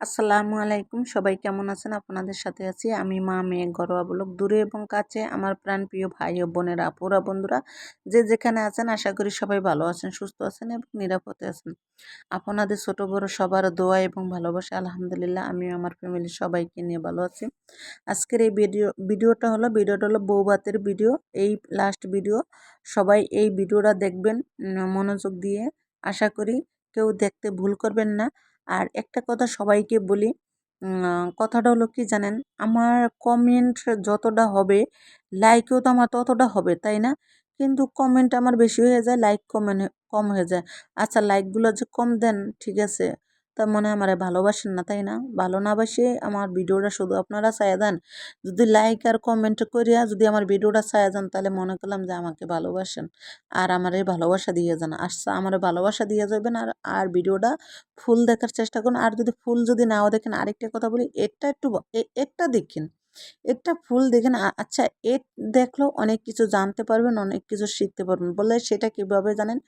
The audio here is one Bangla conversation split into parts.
আসসালামু আলাইকুম। সবাই কেমন আছেন? আপনাদের সাথে আছি আমি মা, মেয়ে, ঘরোয়া বলক দূরে এবং কাছে। আমার প্রাণ প্রিয় ভাই ও বোনেরা, আপুরা, বন্ধুরা, যে যেখানে আছেন, আশা করি সবাই ভালো আছেন, সুস্থ আছেন এবং নিরাপদে আছেন। আপনাদের ছোট, বড় সবার দোয়া এবং ভালোবাসা, আলহামদুলিল্লাহ আমি আমার ফ্যামিলির সবাইকে নিয়ে ভালো আছি। আজকের এই ভিডিও, ভিডিওটা হলো ভিডিওটা হলো বৌবাতের ভিডিও। এই লাস্ট ভিডিও। সবাই এই ভিডিওটা দেখবেন, মনোযোগ দিয়ে। আশা করি কেউ দেখতে ভুল করবেন না। আর একটা কথা সবাইকে বলি কথাটা হলো কি জানেন? আমার কমেন্ট যতটা হবে লাইকও তো আমার ততটা হবে, তাই না? কিন্তু কমেন্ট আমার বেশি হয়ে যায় লাইক কমেন্ট কম হয়ে যায়। আচ্ছা লাইকগুলো যে কম দেন, ঠিক আছে? তার মনে আমারে ভালোবাসেন না, তাই না? ভালো না বাসে আমার ভিডিওটা শুধু আপনারা চায়া দেন। যদি লাইক আর কমেন্ট করিয়া যদি আমার ভিডিওটা চায়া যান, তাহলে মনে করলাম যে আমাকে ভালোবাসেন। আর আমার এই ভালোবাসা দিয়ে যান। আচ্ছা আমার ভালোবাসা দিয়ে যাবেন আর আর ভিডিওটা ফুল দেখার চেষ্টা করুন। আর যদি ফুল যদি নাও দেখেন, আরেকটা কথা বলি এটা একটু একটা দেখেন। একটা ফুল দেখেন আচ্ছা এর দেখলেও অনেক কিছু জানতে পারবেন, অনেক কিছু শিখতে পারবেন। বলে সেটা কীভাবে জানেন?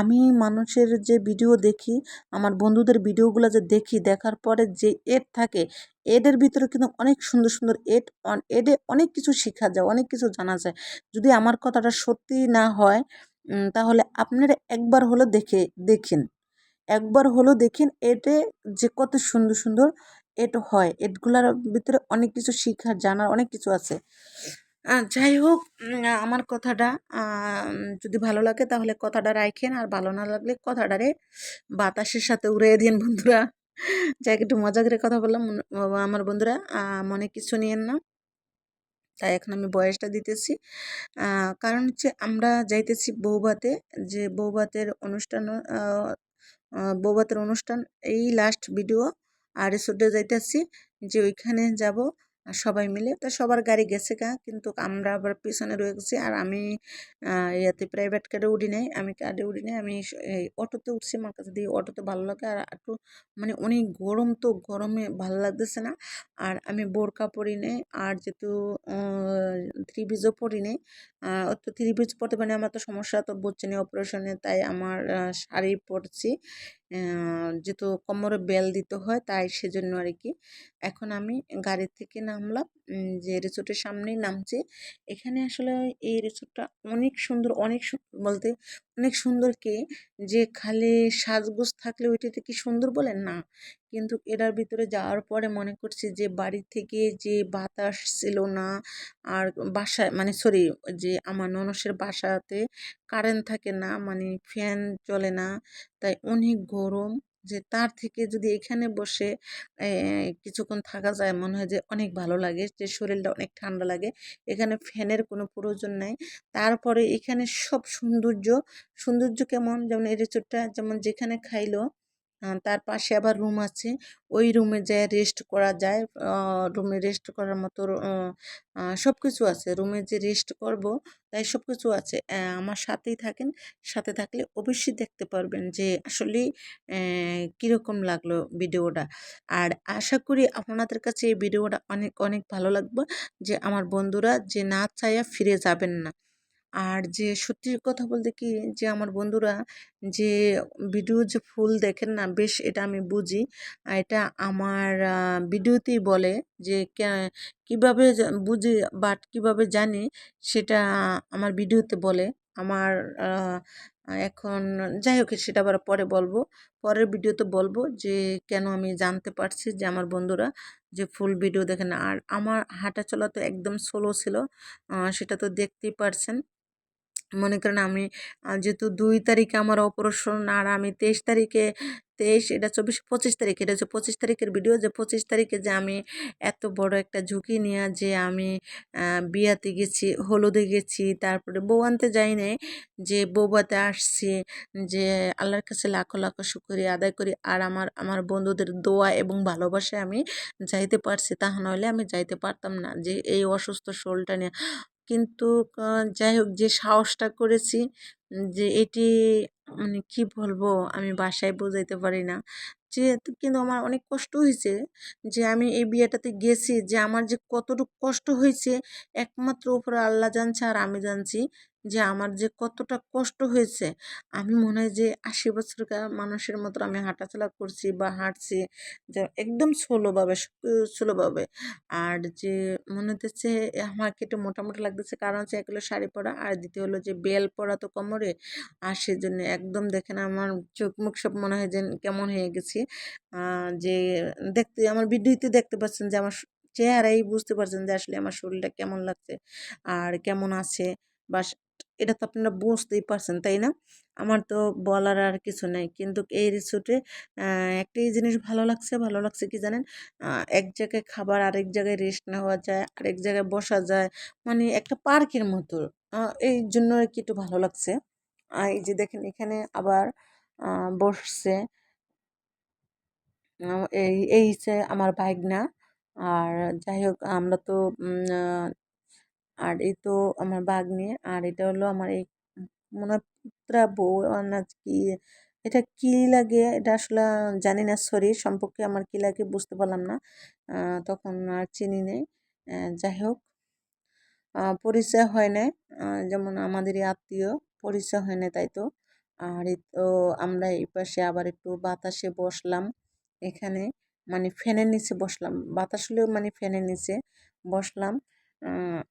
আমি মানুষের যে ভিডিও দেখি, আমার বন্ধুদের ভিডিওগুলো যে দেখি, দেখার পরে যে এড থাকে এডের ভিতরে কিন্তু অনেক সুন্দর সুন্দর এড এডে অনেক কিছু শেখা যায়, অনেক কিছু জানা যায়। যদি আমার কথাটা সত্যি না হয় তাহলে আপনারা একবার হলো দেখে, দেখেন। একবার হলো দেখেন এটে যে কত সুন্দর সুন্দর এট হয়। এটগুলার ভিতরে অনেক কিছু শিখার জানার অনেক কিছু আছে। যাই হোক আমার কথাটা যদি ভালো লাগে তাহলে কথাটা রাখেন আর ভালো না লাগলে কথাটারে বাতাসের সাথে উড়িয়ে দিন বন্ধুরা। যাই একটু মজা করে কথা বললাম। আমার বন্ধুরা মনে কিছু নিয়েন না। তাই এখন আমি বয়সটা দিতেছি। কারণ হচ্ছে আমরা যাইতেছি বৌভাতে, যে বৌভাতের অনুষ্ঠান বৌভাতের অনুষ্ঠান, এই লাস্ট ভিডিও আর রিসোর্টে যাইতেছি যে ওইখানে যাব সবাই মিলে। তো সবার গাড়ি গেছে গা, কিন্তু আমরা আবার পিছনে রয়ে গেছি আর আমি ইয়াতে প্রাইভেট কারে উঠি নাই। আমি কারে উঠি নাই। আমি অটোতে উঠছি আমার কাছে দিয়ে অটোতে ভালো লাগে আর একটু মানে অনেক গরম তো, গরমে ভালো লাগতেছে না। আর আমি বোরকা পরি নেই, আর যেহেতু থ্রি পিসও পরি নেই তো থ্রি পিস পরতে পারি আমার তো সমস্যা তো বুঝছে না অপারেশনে তাই আমার শাড়ি পরছি। যেহেতু কোমরে বেল দিতে হয়, তাই সেজন্য আর কি এখন আমি গাড়ি থেকে নামলাম যে রিসোর্টের সামনেই নামছি। এখানে আসলে এই রিসোর্টটা অনেক সুন্দর, অনেক বলতে অনেক সুন্দর কি? যে খালি সাজগোজ থাকলে ওইটাতে কি সুন্দর বলেন? না। কিন্তু এটার ভিতরে যাওয়ার পরে মনে করছি যে বাড়ি থেকে যে বাতাস ছিল না, আর বাসায় মানে সরি, যে আমার ননসের বাসাতে কারেন্ট থাকে না মানে ফ্যান চলে না, তাই অনেক গরম। যে তার থেকে যদি এখানে বসে কিছুক্ষণ থাকা যায়, মনে হয় যে অনেক ভালো লাগে, যে শরীরটা অনেক ঠান্ডা লাগে, এখানে ফ্যানের কোনো প্রয়োজন নাই। তারপরে এখানে সব সৌন্দর্য সৌন্দর্য কেমন? যেমন এই রিসোর্টটা, যেমন যেখানে খাইলো তার পাশে আবার রুম আছে। ওই রুমে যায় রেস্ট করা যায়। রুমে রেস্ট করার মতো সব কিছু আছে। রুমে যে রেস্ট করব, তাই সব কিছু আছে আমার সাথেই থাকেন। সাথে থাকলে অবশ্যই দেখতে পারবেন যে আসলে কীরকম লাগল ভিডিওটা আর আশা করি আপনাদের কাছে এই ভিডিওটা অনেক অনেক ভালো লাগবে। যে আমার বন্ধুরা যে না চাইয়া ফিরে যাবেন না। আর যে সত্যি কথা বলতে কি, যে আমার বন্ধুরা যে ভিডিও যে ফুল দেখেন না, বেশ এটা আমি বুঝি। এটা আমার ভিডিওতেই বলে যে কীভাবে বুঝি বাট কীভাবে জানি সেটা আমার ভিডিওতে বলে। আমার এখন যাই হোক, সেটা আবার পরে বলব। পরের ভিডিওতে বলব যে কেন আমি জানতে পারছি যে আমার বন্ধুরা যে ফুল ভিডিও দেখেন আর আমার হাঁটা চলা তো একদম স্লো ছিল সেটা তো দেখতেই পারছেন। মনে করেন আমি যেহেতু দুই তারিখে আমার অপারেশন আর আমি তেইশ তারিখে, তেইশ, এটা চব্বিশ, পঁচিশ তারিখ, এটা হচ্ছে পঁচিশ তারিখের ভিডিও যে পঁচিশ তারিখে যে আমি এত বড় একটা ঝুঁকি নিয়ে যে আমি বিয়াতে গেছি, হলুদে গেছি, তারপরে বউ আনতে যাই নাই, যে বৌবাতে আসছি, যে আল্লাহর কাছে লাখো লাখো শুক্রিয়া আদায় করি আর আমার আমার বন্ধুদের দোয়া এবং ভালোবাসায় আমি যাইতে পারছি তা নাহলে আমি যাইতে পারতাম না, যে এই অসুস্থ শোলটা নিয়ে। কিন্তু যাই হোক যে সাহসটা করেছি, যে এটি মানে কী বলব আমি বাসায় বোঝাইতে পারি না। যে কিন্তু আমার অনেক কষ্ট হয়েছে যে আমি এই বিয়েটাতে গেছি, যে আমার যে কতটুকু কষ্ট হয়েছে একমাত্র উপরে আল্লাহ জানছে আর আমি জানছি। যে আমার যে কতটা কষ্ট হয়েছে। আমি মনে হয় যে আশি বছরকার মানুষের মতো আমি হাঁটাচলা করছি বা হাঁটছি, যে একদম স্লোভাবে স্লোভাবে। আর যে মনে হতেছে আমাকে একটু মোটামুটি লাগতেছে কারণ হচ্ছে এক হলো শাড়ি পরা, আর দ্বিতীয় হলো যে বেল পরা তো কোমরে। আর সেজন্য একদম দেখেন আমার চোখ মুখ সব মনে হয় যে কেমন হয়ে গেছি। যে দেখতে, আমার ভিডিওতে দেখতে পাচ্ছেন যে আমার চেহারাই বুঝতে পারছেন যে আসলে আমার শরীরটা কেমন লাগছে, আর কেমন আছে। বা এটা তো আপনারা বুঝতেই পারছেন, তাই না? আমার তো বলার আর কিছু নাই। কিন্তু এই রিসোর্টে একটাই জিনিস ভালো লাগছে ভালো লাগছে কি জানেন? এক জায়গায় খাবার, আরেক জায়গায় রেস্ট নেওয়া যায়, আরেক জায়গায় বসা যায়। মানে একটা পার্কের মতো। এই জন্য আর কি একটু ভালো লাগছে। এই যে দেখেন এখানে আবার বসছে। এই এই আমার বাইক না আর যাই হোক, আমরা তো আর এই তো আমার নিয়ে আর এটা হলো আমার এই মনে হয় পুত্রা বউ না কি, এটা কি লাগে এটা আসলে জানি না সরি সম্পর্কে আমার কি লাগে বুঝতে পারলাম না। তখন আর চিনি নেই। যাই হোক পরিচয় হয় না যেমন আমাদেরই আত্মীয়, পরিচয় হয় না তাই তো। আর এই তো আমরা এই পাশে আবার একটু বাতাসে বসলাম এখানে মানে ফ্যানের নিচে বসলাম। বাতাস হলেও মানে ফ্যানের নিচে বসলাম।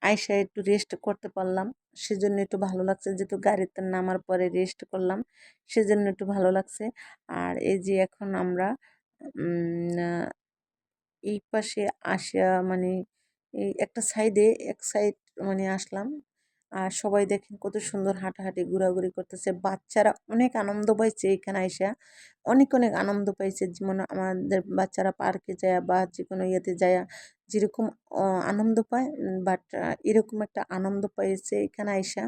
আইসা একটু রেস্ট করতে পারলাম। সেজন্য একটু ভালো লাগছে যেহেতু গাড়িতে নামার পরে রেস্ট করলাম, সেজন্য একটু ভালো লাগছে। আর এই যে এখন আমরা এই পাশে আসা মানে এই একটা সাইডে এক সাইড মানে আসলাম। আর সবাই দেখেন কত সুন্দর হাঁটাহাঁটি, ঘোরাঘুরি করতেছে। বাচ্চারা অনেক আনন্দ পাইছে এখানে আইসা। অনেক অনেক আনন্দ পাইছে যেমন আমাদের বাচ্চারা পার্কে যায় বা যে কোনো ইয়েতে যায়, যেরকম আনন্দ পায়। বাট এরকম একটা আনন্দ পাইছে এখানে আইসা।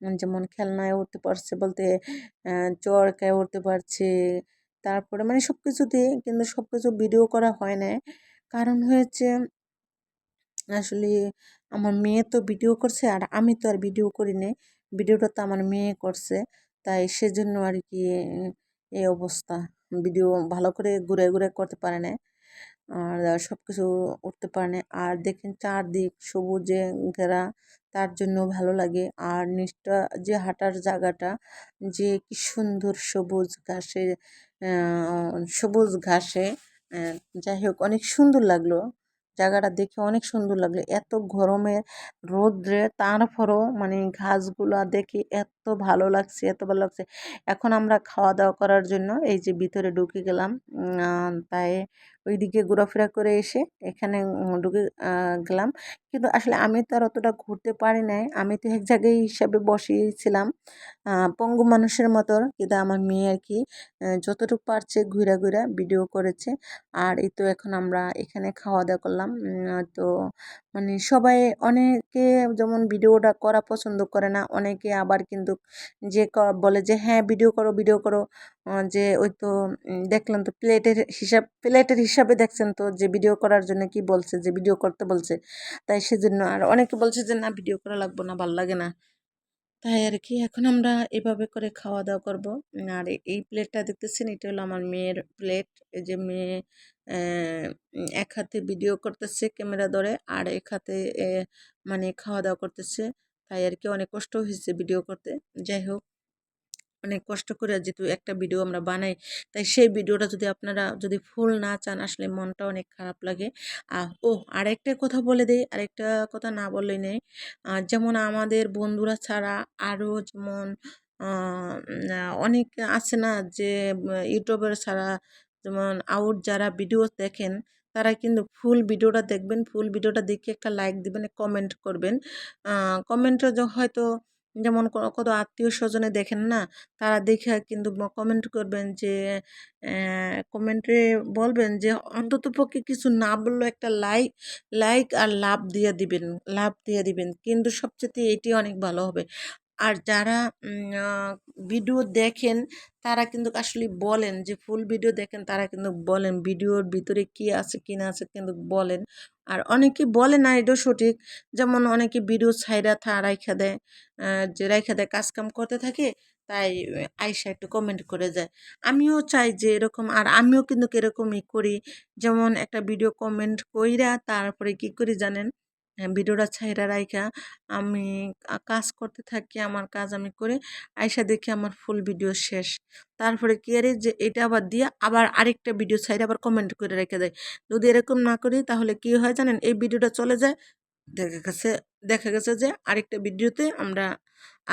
যেমন খেলনায় উঠতে পারছে বলতে চরকায় উঠতে পারছে। তারপরে মানে সব কিছুতে কিন্তু সব কিছু ভিডিও করা হয় না কারণ হয়েছে, আসলে আমার মেয়ে তো ভিডিও করছে আর আমি তো আর ভিডিও করি নি ভিডিওটা তো আমার মেয়ে করছে, তাই সেজন্য আর কি এই অবস্থা। ভিডিও ভালো করে ঘুরে ঘুরে করতে পারে না আর সব কিছু উঠতে পারে না আর দেখেন চারদিক সবুজে ঘেরা, তার জন্য ভালো লাগে। আর নিচটা যে হাঁটার জায়গাটা, যে কি সুন্দর সবুজ ঘাসে সবুজ ঘাসে যাই হোক অনেক সুন্দর লাগল। জায়গাটা দেখে অনেক সুন্দর লাগল। এত গরমে রোদ্রে তারপরও মানে ঘাসগুলো দেখে এত ভালো লাগছে, এত ভালো লাগছে। এখন আমরা খাওয়া দাওয়া করার জন্য এই যে ভিতরে ঢুকে গেলাম তাই ওইদিকে ঘোরাফেরা করে এসে এখানে ঢুকে গেলাম। কিন্তু আসলে আমি তো আর অতটা ঘুরতে পারি নাই। আমি তো এক জায়গায় হিসাবে বসেছিলাম পঙ্গু মানুষের মতো। কিন্তু আমার মেয়ে আর কি যতটুকু পারছে ঘুরা ঘুরা ভিডিও করেছে। আর এই তো এখন আমরা এখানে খাওয়া দাওয়া করলাম তো মানে সবাই অনেকে যেমন ভিডিওটা করা পছন্দ করে না, অনেকে আবার কিন্তু যে বলে যে হ্যাঁ ভিডিও করো ভিডিও করো। যে ওই তো দেখলাম তো প্লেটের হিসাব, প্লেটের হিসাবে দেখছেন তো যে ভিডিও করার জন্য কি বলছে, যে ভিডিও করতে বলছে। তাই সেজন্য আর অনেকে বলছে যে, না ভিডিও করা লাগবো না, ভালো লাগে না। তাই আর কি, এখন আমরা এভাবে করে খাওয়া দাওয়া করব। আর এই প্লেটটা দেখতেছেন, এটা হলো আমার মেয়ের প্লেট। এই যে মেয়ে এক হাতে ভিডিও করতেছে ক্যামেরা ধরে, আর এক হাতে মানে খাওয়া দাওয়া করতেছে। তাই আর কি, অনেক কষ্ট হয়েছে ভিডিও করতে। যাই হোক। অনেক কষ্ট করে যেহেতু একটা ভিডিও আমরা বানাই, তাই সেই ভিডিওটা যদি আপনারা যদি ফুল না চান, আসলে মনটা অনেক খারাপ লাগে। আর ও আরেকটা কথা বলে দেই, আরেকটা কথা না বললেই নেই। যেমন আমাদের বন্ধুরা ছাড়া আরও যেমন অনেক আছে না যে, ইউটিউবের ছাড়া যেমন আউট যারা ভিডিও দেখেন, তারা কিন্তু ফুল ভিডিওটা দেখবেন, ফুল ভিডিওটা দেখে একটা লাইক দিবেন কমেন্ট করবেন। কমেন্টে হয়তো যেমন কত আত্মীয় স্বজনে দেখেন না, তারা দেখে কিন্তু কমেন্ট করবেন যে কমেন্টে বলবেন যে, অন্তত পক্ষে কিছু না বললেও একটা লাইক লাইক আর লাভ দিয়ে দিবেন, লাভ দিয়ে দিবেন। কিন্তু সবচেয়ে এটি অনেক ভালো হবে। আর যারা ভিডিও দেখেন, তারা কিন্তু আসলে বলেন যে ফুল ভিডিও দেখেন, তারা কিন্তু বলেন ভিডিওর ভিতরে কি আছে, কি না আছে কিন্তু বলেন। আর অনেকে বলে না, এটাও সঠিক। যেমন অনেকে ভিডিও ছাইরা থা, রাইখা দেয় যে রাইখা দেয় কাজকাম করতে থাকে, তাই আইসা একটু কমেন্ট করে যায়। আমিও চাই যে, এরকম, আর আমিও কিন্তু এরকমই করি। যেমন একটা ভিডিও কমেন্ট কইরা, তারপরে কি করি জানেন? ভিডিওটা ছাইরা রাইখা আমি কাজ করতে থাকি, আমার কাজ আমি করে আয়সা দেখি আমার ফুল ভিডিও শেষ। তারপরে কি আরে যে এটা আবার দিয়ে আবার আরেকটা ভিডিও ছাইরা আবার কমেন্ট করে রেখে দেয়। যদি এরকম না করি তাহলে কি হয় জানেন? এই ভিডিওটা চলে যায়, দেখা গেছে দেখা গেছে যে আরেকটা ভিডিওতে আমরা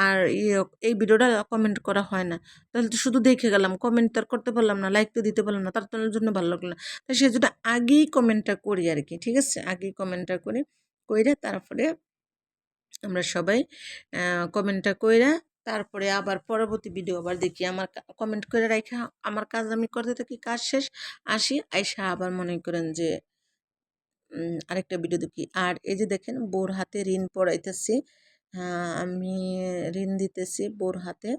আর ইয়ে এই ভিডিওটা কমেন্ট করা হয় না। তাহলে তো শুধু দেখে গেলাম কমেন্ট তো করতে পারলাম না লাইক তো দিতে পারলাম না, তার তার জন্য ভালো লাগল না। তাই সেই জন্য আগেই কমেন্টটা করি আর কি ঠিক আছে? আগেই কমেন্টটা করি। কইরা তারপরে আমরা সবাই কমেন্টটা কইরা তারপরে আবার পরবর্তী ভিডিও আবার দেখি। আমার কমেন্ট করে রাখা আমার কাজ আমি করতে থাকি, কাজ শেষ, আসি। আইসা আবার মনে করেন যে আরেকটা ভিডিও দেখি। আর এই যে দেখেন, বোর হাতে ঋণ পড়াইতেছি। আমি ঋণ দিতেছি বোর হাতে।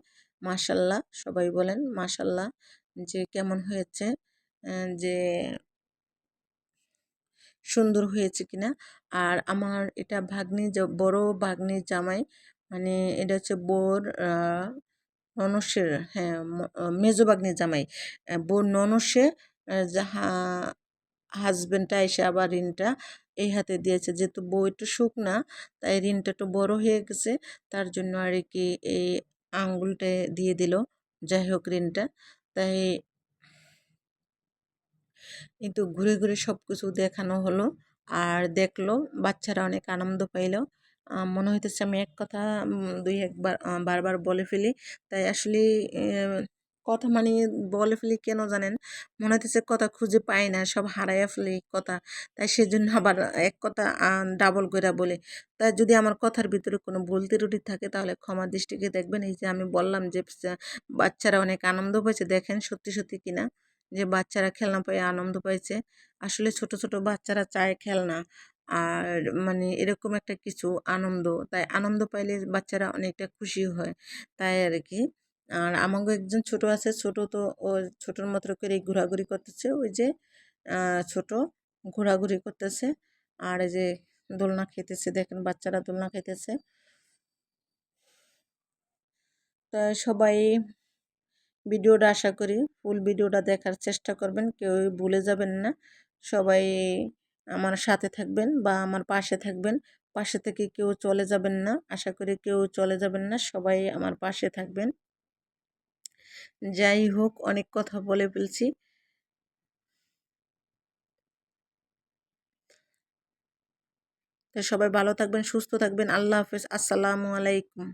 মাশাল্লাহ, সবাই বলেন মাশাল্লাহ যে কেমন হয়েছে যে সুন্দর হয়েছে কিনা। আর আমার এটা ভাগ্নি বড় ভাগ্নির জামাই মানে এটা হচ্ছে বোর ননসের হ্যাঁ মেজো ভাগ্নির জামাই। বোর ননসে যাহা হাজবেন্ডটা এসে আবার ঋণটা এই হাতে দিয়েছে। যেহেতু বউ একটু শুকনা তাই ঋণটা একটু বড় হয়ে গেছে। তার জন্য আর কি এই আঙ্গুলটা দিয়ে দিল। যাই হোক ঋণটা। তাই কিন্তু ঘুরে ঘুরে সব কিছু দেখানো হলো। আর দেখল, বাচ্চারা অনেক আনন্দ পাইলো। মনে হইতেছে আমি এক কথা দুই একবার বারবার বলে ফেলি। তাই আসলে কথা মানে বলে ফেলি কেন জানেন? মনে হইতেছে কথা খুঁজে পাই না, সব হারাইয়া ফেলি কথা। তাই সেজন্য আবার এক কথা ডাবল করে বলে। তাই যদি আমার কথার ভিতরে কোনো বলতে রুটি থাকে, তাহলে ক্ষমা দৃষ্টিকে দেখবেন। এই যে আমি বললাম যে, বাচ্চারা অনেক আনন্দ পেয়েছে দেখেন সত্যি সত্যি কিনা। যে বাচ্চারা খেলনা পেয়ে আনন্দ পাইছে। আসলে ছোট ছোট বাচ্চারা চায় খেলনা। আর মানে এরকম একটা কিছু আনন্দ। তাই আনন্দ পাইলে বাচ্চারা অনেকটা খুশি হয়। তাই আর কি আর আমাকে একজন ছোট আছে। ছোট তো ও ছোটোর মতো করে ঘোরাঘুরি করতেছে। ওই যে ছোট ঘোরাঘুরি করতেছে। আর যে দোলনা খেতেছে দেখেন বাচ্চারা দোলনা খেতেছে তাই সবাই ভিডিওটা আশা করি ফুল ভিডিওটা দেখার চেষ্টা করবেন। কেউ ভুলে যাবেন না। সবাই আমার সাথে থাকবেন বা আমার পাশে থাকবেন। পাশে থেকে কেউ চলে যাবেন না। আশা করি কেউ চলে যাবেন না। সবাই আমার পাশে থাকবেন। যাই হোক, অনেক কথা বলে ফেলছি। তো সবাই ভালো থাকবেন, সুস্থ থাকবেন। আল্লাহ হাফেজ। আসসালামু আলাইকুম।